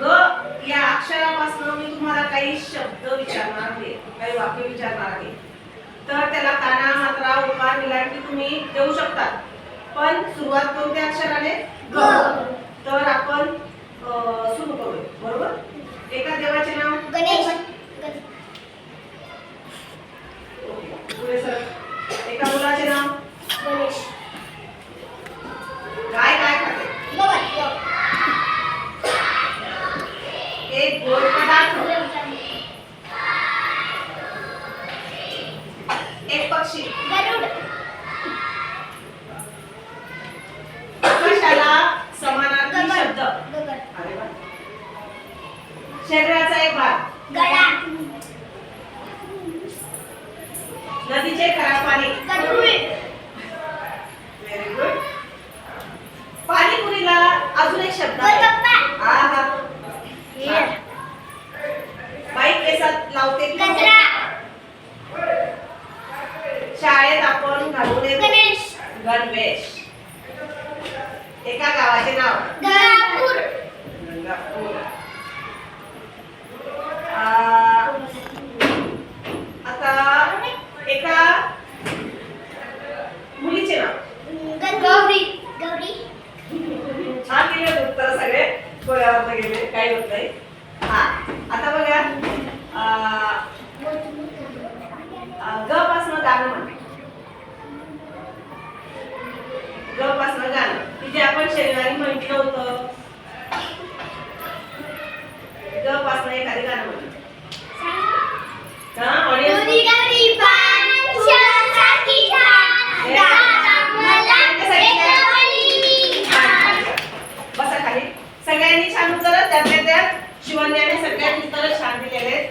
ग या अक्षरापासून मी तुम्हाला काही शब्द विचारणार आहे काही वाक्य विचारणार आहे. तर त्याला काना मात्रा उपार मिलांटी तुम्ही देऊ शकता. पण सुरुवात कोणत्या अक्षराने? ग. तर आपण सुरू करू बरोबर? एका देवाचे नाव? गणेश. एका मुलाचे नाव? गणेश. एक गोड पदार्थ. एक पक्षी. गरुड. कशाला? समानार्थी गगन. शब्द. गगन. अरे वा. शरीराचा एक भाग. गळा. नदीचे खराब पाणी गरुड व्हेरी गुड पाणीपुरीला अजून एक शब्द आहे. गोलगप्पा हा हा बाईक केसात लावते. शाळेत आपण घालून येतो. गणेश. गणवेश. एका गावाचे नाव? गंगापूर. आता एका मुलीचे नाव? गौरी. गौरी. छान गेले उत्तर सगळे. गोळ्यावर गेले. काही होत नाही. गाणं म्हणते. गपासनं गाणं की आपण शनिवारी म्हटलं होतं गपासनं एखादं गाणं म्हणते सगळ्यांनी छान उतरत त्यातल्या त्यात शिवण्याने सगळ्यांनी उतरत छान दिलेले आहेत.